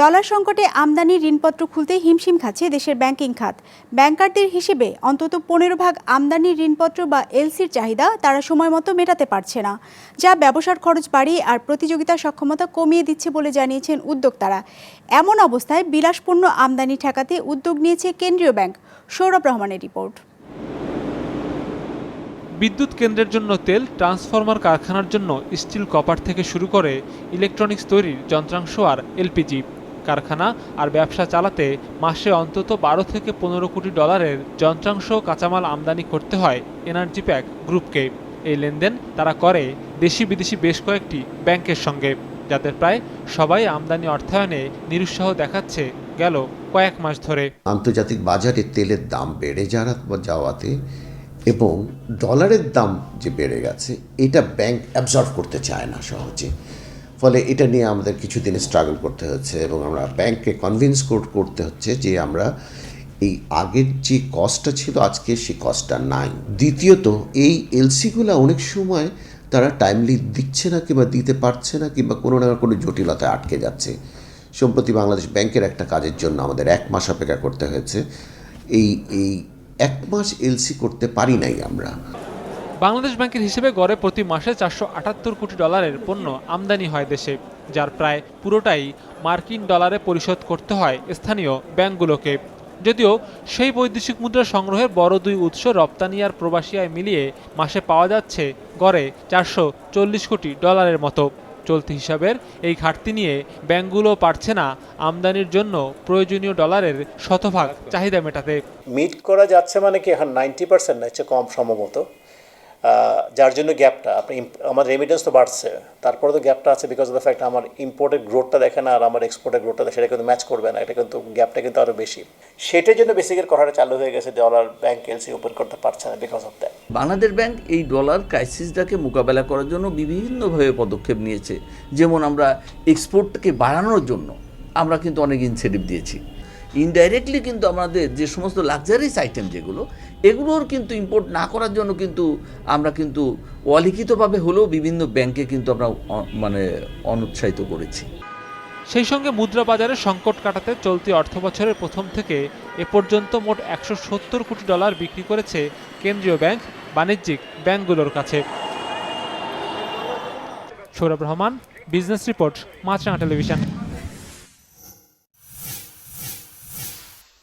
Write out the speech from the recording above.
Dollar সংকটে আমদানি ঋণপত্র খুলতে হিমশিম খাচ্ছে দেশের ব্যাংকিং খাত। ব্যাংকারদের হিসেবে অন্তত পনেরো ভাগ আমদানি ঋণপত্র বা এলসির চাহিদা তারা সময় মতো মেটাতে পারছে না, যা ব্যবসার খরচ বাড়িয়ে আর প্রতিযোগিতা সক্ষমতা কমিয়ে দিচ্ছে বলে জানিয়েছেন উদ্যোক্তারা। এমন অবস্থায় বিলাসপূর্ণ আমদানি ঠেকাতে উদ্যোগ নিয়েছে কেন্দ্রীয় ব্যাংক। সৌরভ রহমানের রিপোর্ট। বিদ্যুৎ কেন্দ্রের জন্য তেল, ট্রান্সফরমার কারখানার জন্য স্টিল কপার থেকে শুরু করে ইলেকট্রনিক্স তৈরির যন্ত্রাংশ আর এলপিজি। কারখানা আর ব্যবসা চালাতে মাসে অন্তত বারো থেকে পনেরো কোটি ডলারের যন্ত্রাংশ কাঁচামাল আমদানি করতে হয় এনার্জি প্যাক গ্রুপকে। এই লেনদেন তারা করে দেশি বিদেশি বেশ কয়েকটি ব্যাংকের সঙ্গে, যাদের প্রায় সবাই আমদানি অর্থায়নে নিরুৎসাহ দেখাচ্ছে গেল কয়েক মাস ধরে। আন্তর্জাতিক বাজারে তেলের দাম বেড়ে যাওয়া যাওয়াতে এবং ডলারের দাম যে বেড়ে গেছে, এটা ব্যাংক অ্যাবজর্ভ করতে চায় না সহজে। ফলে এটা নিয়ে আমাদের কিছুদিন স্ট্রাগল করতে হচ্ছে এবং আমরা ব্যাংককে কনভিন্স করতে হচ্ছে যে আমরা এই আগের যে কস্টটা ছিল, আজকে সেই কস্টটা নাই। দ্বিতীয়ত, এই এলসিগুলো অনেক সময় তারা টাইমলি দিচ্ছে না কিংবা দিতে পারছে না কিংবা কোনো না কোনো জটিলতায় আটকে যাচ্ছে। সম্প্রতি বাংলাদেশ ব্যাংকের একটা কাজের জন্য আমাদের এক মাস অপেক্ষা করতে হয়েছে। এই এই এক মাস এলসি করতে পারি নাই আমরা। বাংলাদেশ ব্যাংকের হিসেবে গড়ে প্রতি মাসে চারশো আটাত্তর কোটি ডলারের পণ্য আমদানি হয় দেশে, যার প্রায় পুরোটাই মার্কিন ডলারে পরিশোধ করতে হয় স্থানীয় ব্যাংকগুলোকে। যদিও সেই বৈদেশিক মুদ্রা সংগ্রহের বড় দুই উৎস রপ্তানি আর প্রবাসী আয় মিলিয়ে মাসে পাওয়া যাচ্ছে গড়ে চারশো চল্লিশ কোটি ডলারের মতো। চলতি হিসাবের এই ঘাটতি নিয়ে ব্যাংকগুলো পারছে না আমদানির জন্য প্রয়োজনীয় ডলারের শতভাগ চাহিদা মেটাতে। মিট করা যাচ্ছে মানে কি, এখন নাইনটি পার্সেন্ট না কম সম্ভবত। যার জন্য গ্যাপটা আপনি আমার রেমিটেন্স তো বাড়ছে। তারপরে তো গ্যাপটা আছে বিকজ অফ দ্য ফ্যাক্ট আমার ইম্পোর্টের গ্রোথটা দেখে না আর আমার এক্সপোর্টের গ্রোথটা সেটা কিন্তু ম্যাচ করবে না। এটা কিন্তু গ্যাপটা কিন্তু আরও বেশি। সেটার জন্য বেসিকের কথাটা চালু হয়ে গেছে ডলার ব্যাংক এলসি ওপেন করতে পারছে না because of that Bangladesh bank এই ডলার ক্রাইসিসটাকে মোকাবেলা করার জন্য বিভিন্নভাবে পদক্ষেপ নিয়েছে। যেমন আমরা এক্সপোর্টকে বাড়ানোর জন্য আমরা কিন্তু অনেক ইনসেটিভ দিয়েছি। ইনডাইরেক্টলি কিন্তু আমাদের যে সমস্ত লাক্সারিস আইটেম যেগুলো, এগুলোর কিন্তু ইম্পোর্ট না করার জন্য কিন্তু আমরা কিন্তু অলিখিতভাবে হলেও বিভিন্ন ব্যাংকে কিন্তু আমরা মানে অনুৎসাহিত করেছি। সেই সঙ্গে মুদ্রা বাজারে সংকট কাটাতে চলতি অর্থবছরের প্রথম থেকে এ পর্যন্ত মোট একশো সত্তর কোটি ডলার বিক্রি করেছে কেন্দ্রীয় ব্যাংক, বাণিজ্যিক ব্যাংকগুলোর কাছে। Sourav Rahman business report Maachranga television